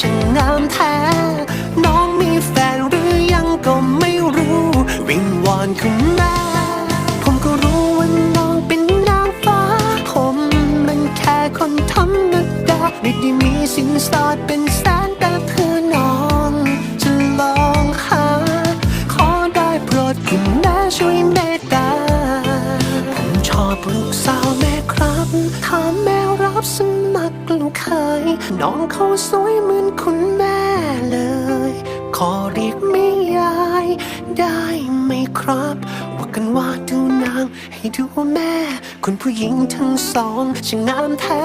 ช่างงามแท้ น้องมีแฟนหรือยังก็ไม่รู้ วิงวอนคุณแม่ผมก็รู้ว่าน้องเป็นนางฟ้า ผมมันแค่คนธรรมดาไม่ได้มีสินสอดเป็นแสนแต่เพื่อน้องจะลองหา ขอได้โปรดคุณแม่ช่วยเมตตาผมชอบลูกสาวแม่ครับถามแม่รับเสมอ กลูกเคย น้องเขาสวยเหมือนคุณแม่เลย ขอเรียกไม่ยาย ได้ไหมครับ ว่ากันว่าดูนางให้ดูแม่ คุณผู้หญิงทั้งสองช่างงามแท้